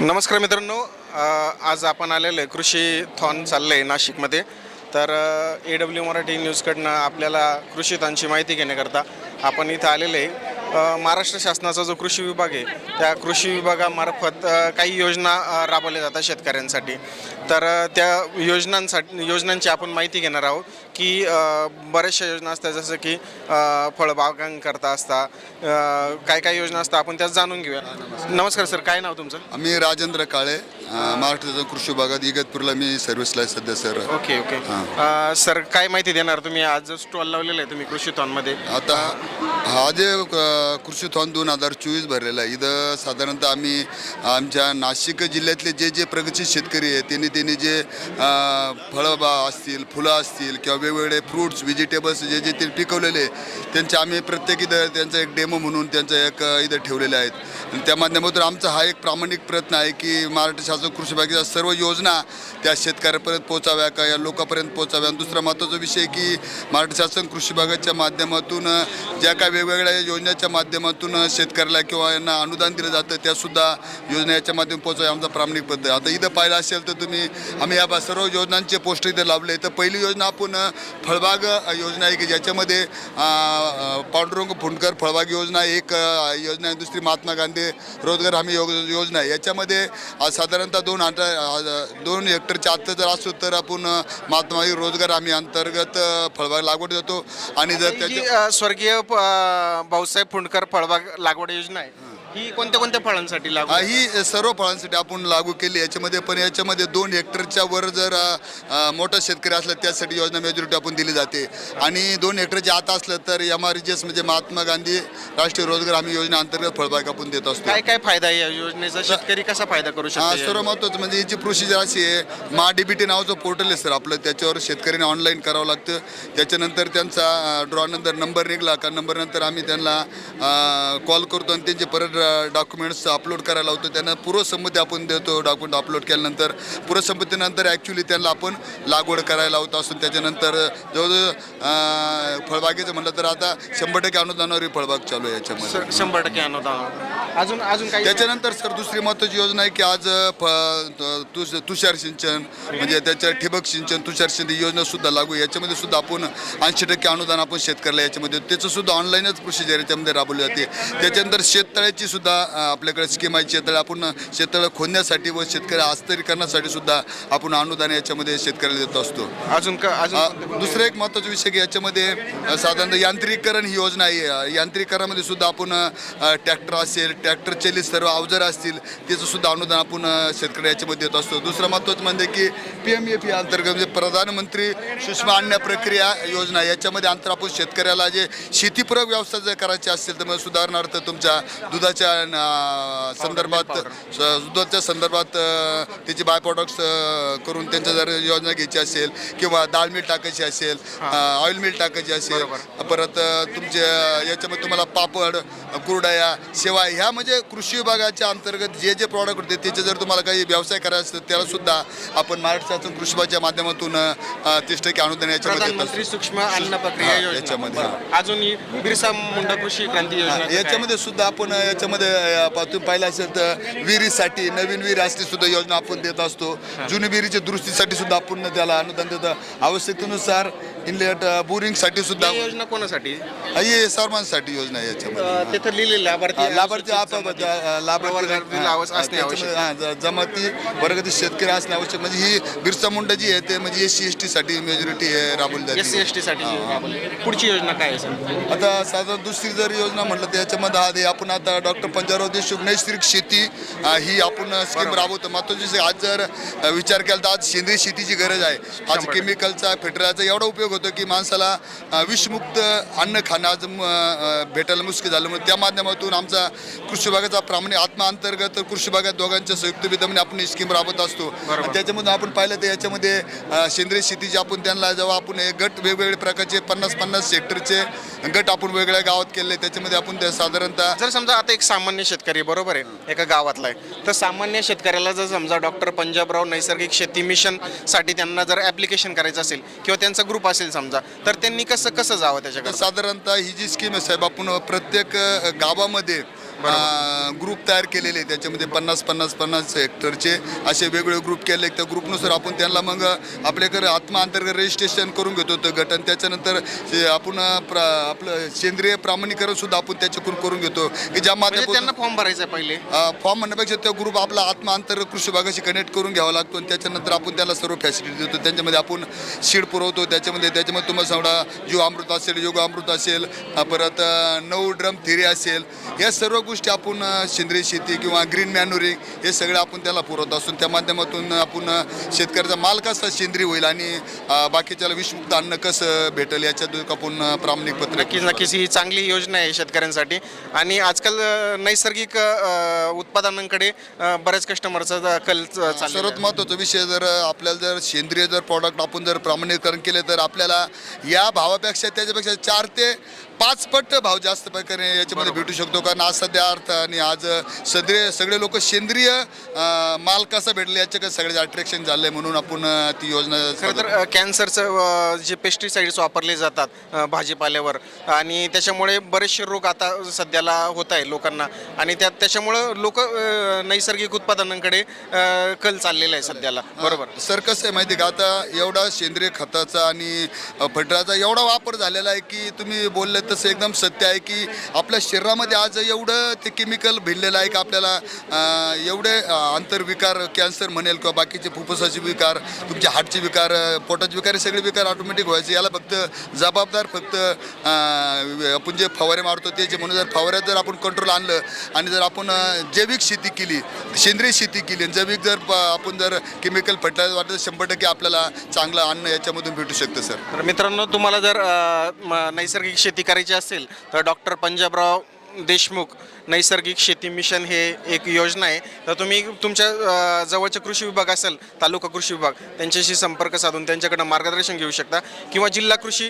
नमस्कार मित्रांनो आज आपण आलेलो आहे कृषी थॉन चाललं आहे नाशिकमध्ये. तर ए डब्ल्यू मराठी न्यूजकडनं आपल्याला कृषी थॉनची माहिती घेण्याकरता आपण इथं आलेलो आहे. महाराष्ट्र शासनाचा जो कृषी विभाग आहे त्या कृषी विभागामार्फत काही योजना राबवल्या जातात शेतकऱ्यांसाठी. तर त्या योजनांसाठी योजनांची आपण माहिती घेणार आहोत की बऱ्याचशा योजना असतात जसं की फळबागांकरता असतात काय काय योजना असतात आपण त्याच जाणून घेऊया. नमस्कार सर. काय नाव तुमचं? मी राजेंद्र काळे. महाराष्ट्राच्या कृषी विभागात इगतपूरला मी सर्व्हिसला आहे सध्या सर ओके ओके. अ, सर काय माहिती देणार तुम्ही? आज स्टॉल लावलेला आहे तुम्ही कृषी मध्ये आता हा जे अं, कृषी थॉन दोन हजार चोवीस भरलेला आहे इथं साधारणतः आम्ही आमच्या नाशिक जिल्ह्यातले जे जे प्रगतशील शेतकरी आहेत त्यांनी त्यांनी जे अं, फळं बा असतील फुलं असतील किंवा वेगवेगळे फ्रूट्स व्हेजिटेबल्स जे जे ते पिकवलेले त्यांचे आम्ही प्रत्येक इथं त्यांचा एक डेमो म्हणून त्यांचं एक अं, इथं ठेवलेले आहेत. आणि त्या माध्यमातून आमचा हा एक प्रामाणिक प्रयत्न आहे की महाराष्ट्र शासन कृषी विभागाच्या सर्व योजना त्या शेतकऱ्यापर्यंत पोहोचाव्या का या लोकांपर्यंत पोहोचाव्या? आणि दुसरा महत्त्वाचा विषय की महाराष्ट्र शासन कृषी विभागाच्या माध्यमातून ज्या काय वेगवेगळ्या योजनेच्या माध्यमातून शेतकऱ्याला किंवा यांना अनुदान दिलं जातं त्यासुद्धा योजना याच्या माध्यमातून पोहोचाव्या आमचा प्रामाणिक पद्धत. आता इथं पाहिलं असेल तर तुम्ही आम्ही या बा- सर्व योजनांचे पोस्टर इथे लावले. तर पहिली योजना आपण फळबाग योजना आहे की ज्याच्यामध्ये पांडुरंग फुंडकर फळबाग योजना एक योजना आहे. दुसरी महात्मा गांधी रोजगार हमी योग योजना आहे. याच्यामध्ये साधारण साधारणतः दोन आठ दोन हेक्टरच्या आत जर असो तर आपण महात्मा रोजगार हमी अंतर्गत फळबाग लागवड देतो. आणि जर त्याच्या अ, स्वर्गीय भाऊसाहेब फुंडकर फळबाग लागवड योजना आहे ही कोणत्या कोणत्या फळांसाठी लागू? हा, आहे? ही सर्व फळांसाठी आपण लागू केली. याच्यामध्ये पण याच्यामध्ये दोन हेक्टरच्या वर जर अ, मोठा शेतकरी असला त्यासाठी योजना मेजॉरिटी आपण दिली जाते. आणि दोन हेक्टरच्या आत असलं तर एम आर जी एस म्हणजे महात्मा गांधी राष्ट्रीय रोजगार हमी योजना अंतर्गत फळबाग आपण देत असतो. काय काय फायदा आहे या योजनेचा? शेतकरी कसा फायदा करू हा शकतो सर्व महत्वाचं म्हणजे याची प्रोसिजर अशी आहे मा डीबीटी नावाचं पोर्टल आहे सर आपलं. त्याच्यावर शेतकऱ्यांनी ऑनलाईन करावं लागतं. त्याच्यानंतर त्यांचा ड्रॉ नंतर नंबर निघला. का नंबर नंतर आम्ही त्यांना कॉल करतो आणि त्यांचे परत डॉक्युमेंट्स अपलोड करायला लावतो त्यांना पूर्वसंमती आपण देतो डॉक्युमेंट अपलोड केल्यानंतर. पूर्वसंमतीनंतर ॲक्च्युली त्यांना आपण लागवड करायला लावतो असून त्याच्यानंतर जवळजवळ फळबागेचं म्हणलं तर आता शंभर टक्के अनुदानावर फळबाग चालू आहे याच्यामध्ये. शंभर टक्के अनुदान अजून अजून त्याच्यानंतर सर दुसरी महत्त्वाची योजना आहे की आज तुष तुषार सिंचन म्हणजे त्याच्या ठिबक सिंचन तुषार सिंचन ही योजना सुद्धा लागू. याच्यामध्ये सुद्धा आपण ऐंशी टक्के अनुदान आपण शेतकऱ्याला याच्यामध्ये. त्याचं सुद्धा ऑनलाईनच प्रोसिजर याच्यामध्ये राबवली जाते. त्याच्यानंतर शेततळ्याची सुद्धा आपल्याकडे स्कीम आहे शेततळे. आपण शेततळं खोदण्यासाठी व शेतकरी हस्तांतरीकरणासाठी सुद्धा आपण अनुदान याच्यामध्ये शेतकऱ्याला देत असतो. अजून का अजून दुसरं एक महत्त्वाचा विषय की याच्यामध्ये साधारणतः यांत्रिकीकरण ही योजना आहे. अ, यांत्रिकीकरणामध्ये सुद्धा आपण ट्रॅक्टर असेल ट्रॅक्टर चलित सर्व अवजार असतील त्याचं सुद्धा अनुदान आपण शेतकरी याच्यामध्ये देत असतो. दुसरं महत्त्वाचं म्हणजे की पी एम एफ अंतर्गत म्हणजे प्रधानमंत्री सूक्ष्म अन्न प्रक्रिया योजना याच्यामध्ये अंतर आपण शेतकऱ्याला जे शेतीपूरक व्यवसाय जर करायचे असतील तर मग सुधारणार्थ तुमच्या दुधाच्या अ, संदर्भात दुधाच्या संदर्भात त्याचे बाय प्रोडक्ट्स करून त्यांच्या जर योजना घ्यायची असेल किंवा डाळ मिल टाकायची असेल ऑइल मिल टाकायची असेल परत अ, तुमचे अ, याच्यामध्ये तुम्हाला पापड कुरडया शेवा ह्या म्हणजे कृषी विभागाच्या अंतर्गत जे जे प्रॉडक्ट होते त्याचे जर तुम्हाला काही व्यवसाय करायचे असतील त्याला सुद्धा आपण महाराष्ट्र शासन कृषी विभागाच्या माध्यमातून तीस टक्के अनुदान याच्यामध्ये. सूक्ष्म अन्न प्रक्रिया याच्यामध्ये, बरं. अजून ही बिरसा मुंडा कृषी क्रांती योजना. याच्यामध्ये सुद्धा आपण याच्यामध्ये तुम्ही पाहिलं असेल तर विहिरीसाठी नवीन विहीर असली सुद्धा योजना आपण देत असतो. जुनी विहिरीच्या दुरुस्तीसाठी सुद्धा आपण त्याला अनुदान देतो. आवश्यकतेनुसार इनलेट बोरिंगसाठी सुद्धा ही योजना कोणासाठी? ही सर्वांसाठी योजना आहे याच्यामध्ये. तिथं लिहिलेलं लाभार्थी लाभार्थी जमाती. लाभार्थी वर्गातील शेतकरी असणे आवश्यक. म्हणजे ही बिरसा मुंडा जी आहे ते म्हणजे एस सी एस टी साठी मेजॉरिटी राबवली एस सी जाते एस टी साठी राबवली. पुढची योजना काय आहे आता साधारण दुसरी जर योजना म्हटलं तर याच्यामध्ये आधी आपण आता डॉक्टर पंजाबराव देशमुख नैसर्गिक शेती ही आपण स्कीम राबवतो. महत्वाची आज जर विचार केला तर आज सेंद्रिय शेतीची गरज आहे. आज. केमिकलचा फेटराचा एवढा उपयोग होतो की माणसाला विषमुक्त अन्न खाणं आज भेटायला मुश्किल झालं. म्हणून त्या माध्यमातून आमचा कृषी विभागाचा प्रामाणिक आत्मा अंतर्गत कृषी विभागात दोघांच्या संयुक्त विधाने आपण ही स्कीम राबवत असतो. त्याच्यामध्ये आपण पाहिलं तर याच्यामध्ये सेंद्रिय शेतीची आपण त्यांना जेव्हा आपण गट वेगवेगळे प्रकारचे पन्नास पन्नास सेक्टरचे गट आपण वेगळ्या गावात केले. त्याच्यामध्ये आपण ते साधारणतः जर समजा आता एक सामान्य शेतकरी बरोबर आहे एका गावातला आहे. तर सामान्य शेतकऱ्याला जर समजा डॉक्टर पंजाबराव नैसर्गिक शेती मिशनसाठी त्यांना जर ऍप्लिकेशन करायचं असेल किंवा त्यांचा ग्रुप असेल समजा तर त्यांनी कसं कसं जावं त्याच्याकडे साधारणतः ही जी स्कीम आहे साहेब आपण प्रत्येक गावामध्ये ग्रुप तयार केलेले आहे. त्याच्यामध्ये पन्नास पन्नास पन्नास हेक्टरचे असे वेगवेगळे ग्रुप केले त्या ग्रुपनुसार आपण त्यांना मग आपल्याकडे आत्मा अंतर्गत रजिस्ट्रेशन करून घेतो तो गट. आणि त्याच्यानंतर आपण प्रा आपलं सेंद्रिय प्रामाणिकरण सुद्धा आपण त्याच्याकडून करून घेतो. की ज्या म्हणजे माध्यमातून त्यांना फॉर्म भरायचा आहे पहिले. फॉर्म म्हणण्यापेक्षा तो ग्रुप आपला आत्मा अंतर कृषी भागाशी कनेक्ट करून घ्यावा लागतो. आणि त्याच्यानंतर आपण त्याला सर्व फॅसिलिटी देतो. त्यांच्यामध्ये आपण सीड पुरवतो. त्याच्यामध्ये त्याच्यामध्ये तुम्हाला सांगा जीव अमृत असेल योग अमृत असेल परत नऊ ड्रम थिरी असेल. या सर्व गोष्टी आपण सेंद्रिय शेती किंवा ग्रीन मॅन्युरिंग हे सगळं आपण त्याला पुरवत असून त्या माध्यमातून आपण शेतकऱ्याचा माल कसा सेंद्रिय होईल आणि बाकीच्याला विषमुक्त अन्न कसं भेटेल याच्यात आपण प्रामाणिक पत्र नक्कीच नक्कीच. ही चांगली योजना आहे शेतकऱ्यांसाठी. आणि आजकाल नैसर्गिक उत्पादनांकडे बऱ्याच कस्टमरचा कल सर्वात आहे. महत्त्वाचा विषय जर आपल्याला जर सेंद्रिय जर प्रॉडक्ट आपण जर प्रमाणीकरण केले तर आपल्याला या भावापेक्षा त्याच्यापेक्षा चार ते पाच पट भाव जास्त प्रकारे याच्यामध्ये भेटू शकतो. कारण आज सध्या अर्थ आणि आज सगळे सगळे लोक सेंद्रिय माल कसा भेटला याच्याकडे सगळे अट्रॅक्शन झालंय म्हणून आपण ती योजना खरं तर कॅन्सरचं जे पेस्टिसाइड्स वापरले जातात भाजीपाल्यावर आणि त्याच्यामुळे बरेचसे रोग आता सध्याला होत आहे लोकांना. आणि त्या त्याच्यामुळं लोक नैसर्गिक उत्पादनांकडे कल चाललेला आहे सध्याला. बरोबर. सर कसं आहे माहिती आहे का? आता एवढा सेंद्रिय खताचा आणि फटराचा एवढा वापर झालेला आहे की तुम्ही बोलले तसं एकदम सत्य आहे की आपल्या शरीरामध्ये आज एवढं ते केमिकल भिडलेलं आहे की आपल्याला? एवढे आंतरविकार कॅन्सर म्हणेल किंवा बाकीचे फुफ्फुसाचे विकार तुमचे हार्टचे विकार पोटाचे विकार हे सगळे विकार ऑटोमॅटिक व्हायचे. याला फक्त जबाबदार फक्त आपण जे फवारे मारतो ते जे म्हणून जर फवाऱ्यात जर आपण कंट्रोल आणलं आणि जर आपण जैविक शेती केली सेंद्रिय शेती केली आणि जैविक जर प- आपण जर केमिकल फर्टिलायझर वाटलं तर शंभर टक्के आपल्याला चांगलं अन्न याच्यामधून भेटू शकतं सर. तर मित्रांनो तुम्हाला जर म- नैसर्गिक शेती करायची असेल तर डॉक्टर पंजाबराव देशमुख नैसर्गिक शेती मिशन हे एक योजना आहे. तर तुम्ही तुमच्या जवळच्या जवळचे कृषी विभाग असेल तालुका कृषी विभाग त्यांच्याशी संपर्क साधून त्यांच्याकडनं मार्गदर्शन घेऊ शकता. किंवा जिल्हा कृषी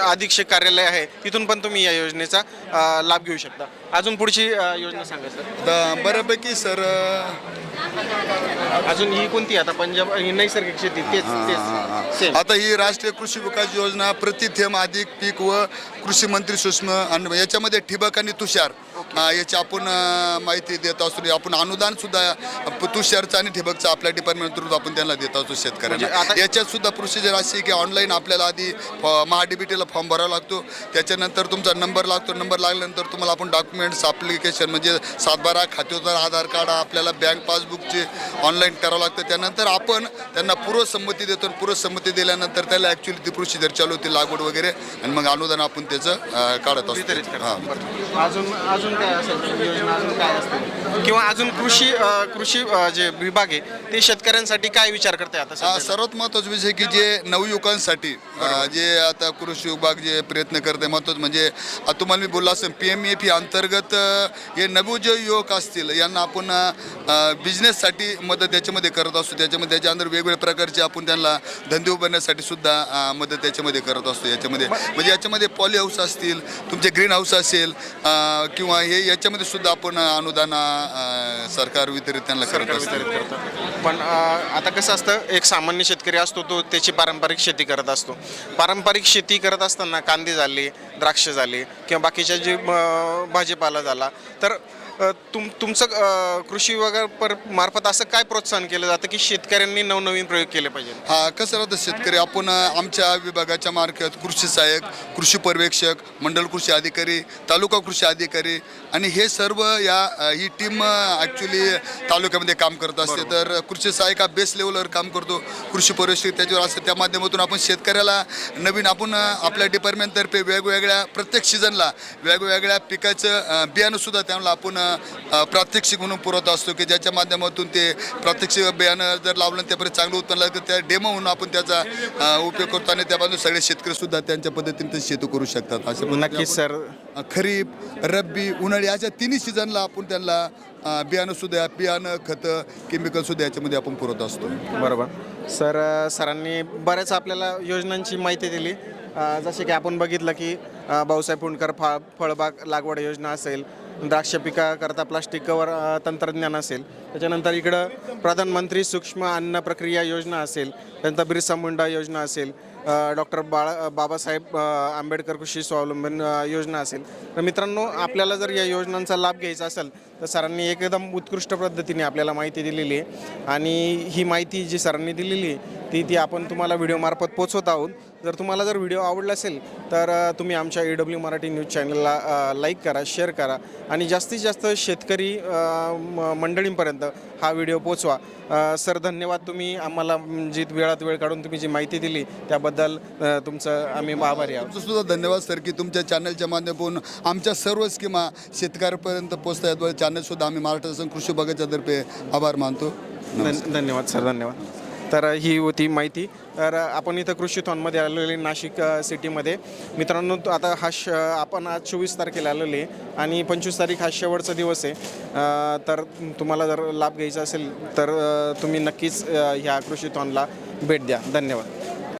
अधीक्षक कार्यालय आहे तिथून पण तुम्ही या योजनेचा लाभ घेऊ शकता. अजून पुढची योजना सांगा सर. बऱ्यापैकी सर अजून ही कोणती आता पंजाब ही नैसर्गिक शेती तेच तेच. सेम आता ही राष्ट्रीय कृषी विकास योजना प्रति थेंब अधिक पीक व कृषी मंत्री सूक्ष्म आणि याच्यामध्ये ठिबक आणि तुषार. याची आपण माहिती देत असतो. आपण अनुदान सुद्धा तुषारचं आणि ठिबकचं आपल्या डिपार्टमेंट थ्रू आपण त्यांना देत असतो म्हणजे शेतकऱ्यांना आता- याच्यात सुद्धा प्रोसिजर अशी की ऑनलाईन आपल्याला आधी महाडीबीटीला फॉर्म भरावा लागतो. त्याच्यानंतर तुमचा नंबर लागतो. नंबर लागल्यानंतर तुम्हाला आपण डॉक्युमेंट्स ॲप्लिकेशन म्हणजे सातबारा खातेदार आधार कार्ड आपल्याला बँक पासबुकचे ऑनलाईन करावं लागतं. त्यानंतर आपण त्यांना पूर्वसंमती देतो. पूर्वसंमती दिल्यानंतर त्याला ॲक्च्युली ती प्रोसिजर चालू होती लागवड वगैरे. आणि मग अनुदान आपण त्याचं काढत असतो. हां. अजून अजून काय असेल? योजना अजून काय असतील? किंवा अजून कृषी अ, कृषी अ, जे विभाग आहे ते शेतकऱ्यांसाठी काय विचार करते आता हा? सर्वात महत्त्वाचा विषय की जे नवयुवकांसाठी अ, जे आता कृषी विभाग जे प्रयत्न करते महत्त्वाचं म्हणजे तुम्हाला मी बोललो असेल पी एम एफ अंतर्गत अ, हे नवो जे युवक असतील यांना आपण बिझनेससाठी मदत याच्यामध्ये करत असतो. त्याच्यामध्ये त्याच्यानंतर वेगवेगळ्या प्रकारचे आपण त्यांना धंदे उभारण्यासाठी सुद्धा अ, मदत त्याच्यामध्ये करत असतो. याच्यामध्ये म्हणजे याच्यामध्ये पॉली हाऊस असतील तुमचे ग्रीन हाऊस असेल किंवा हे याच्यामध्ये सुद्धा आपण अनुदान सरकार वितरित त्यांना करत असतो. करतं. पण आता कसं असतं एक सामान्य शेतकरी असतो तो त्याची पारंपरिक शेती करत असतो. पारंपरिक शेती करत असताना कांदे झाले द्राक्ष झाले किंवा बाकीच्या जे भाजीपाला झाला तर तुम तुमचं कृषी विभागा पर मार्फत असं काय प्रोत्साहन केलं जातं की शेतकऱ्यांनी नवनवीन प्रयोग केले पाहिजे हा कसं राहतं शेतकरी? आपण आमच्या विभागाच्या मार्फत कृषी सहाय्यक कृषी पर्यवेक्षक मंडल कृषी अधिकारी तालुका कृषी अधिकारी आणि हे सर्व या ही टीम ॲक्च्युली तालुक्यामध्ये काम करत असते. तर कृषी सहाय्यक हा बेस लेवलवर काम करतो. कृषी पर्यवेक्षक त्याच्यावर असते. त्या माध्यमातून आपण शेतकऱ्याला नवीन आपण आपल्या डिपार्टमेंटतर्फे वेगवेगळ्या प्रत्येक सीझनला वेगवेगळ्या पिकाचं बियाणंसुद्धा त्यांना आपण प्रात्यक्षिक म्हणून पुरवत असतो की ज्याच्या माध्यमातून ते प्रात्यक्षिक बियाणं जर लावलं त्यापर्यंत चांगलं उत्पन्न लागतं त्या डेमो म्हणून आपण त्याचा उपयोग करतो आणि त्यापासून सगळे शेतकरी सुद्धा त्यांच्या पद्धतीने ते शेती करू शकतात. पद्धतीने नक्कीच सर. खरीप रब्बी उन्हाळी अशा तिन्ही सीझनला आपण त्यांना बियाणं सुद्धा बियाणं खतं केमिकल सुद्धा याच्यामध्ये आपण पुरवत असतो. बरोबर. सर सरांनी बऱ्याच आपल्याला योजनांची माहिती दिली. जसे की आपण बघितलं की भाऊसाहेब पुणकर फळ फळबाग लागवड योजना असेल द्राक्ष पिकाकरता प्लास्टिक कवर तंत्रज्ञान असेल. त्याच्यानंतर इकडं प्रधानमंत्री सूक्ष्म अन्न प्रक्रिया योजना असेल त्यानंतर बिरसा मुंडा योजना असेल डॉक्टर बाळा बाबासाहेब आंबेडकर कृषी स्वावलंबन योजना असेल. तर मित्रांनो आपल्याला जर या योजनांचा लाभ घ्यायचा असेल तर सरांनी एकदम उत्कृष्ट पद्धतीने आपल्याला माहिती दिलेली आहे. आणि ही माहिती जी सरांनी दिलेली आहे ती ती आपण तुम्हाला व्हिडिओमार्फत पोचवत आहोत. जर तुम्हाला जर व्हिडिओ आवडला असेल तर तुम्ही आमच्या ए डब्ल्यू मराठी न्यूज चॅनलला लाईक करा शेअर करा आणि जास्तीत जास्त शेतकरी मंडळींपर्यंत हा व्हिडिओ पोचवा. सर धन्यवाद तुम्ही आम्हाला जी वेळात वेळ काढून तुम्ही जी माहिती दिली त्याबद्दल तुमचं आम्ही आभारी आहोत सुद्धा धन्यवाद सर की तुमच्या चॅनलच्या माध्यमातून आमच्या सर्व स्कीमा शेतकऱ्यापर्यंत पोहोचता याद्वारे चॅनलसुद्धा आम्ही महाराष्ट्र कृषी विभागाच्या तर्फे आभार मानतो. धन- धन्यवाद सर धन्यवाद. तर ही होती माहिती. तर आपण इथं कृषी थॉनमध्ये आलेले नाशिक सिटीमध्ये. मित्रांनो आता हा श आपण आज चोवीस तारखेला आलेले आणि पंचवीस तारीख हा शेवटचा दिवस आहे. तर तुम्हाला जर लाभ घ्यायचा असेल तर तुम्ही नक्कीच ह्या कृषी थॉनला भेट द्या. धन्यवाद.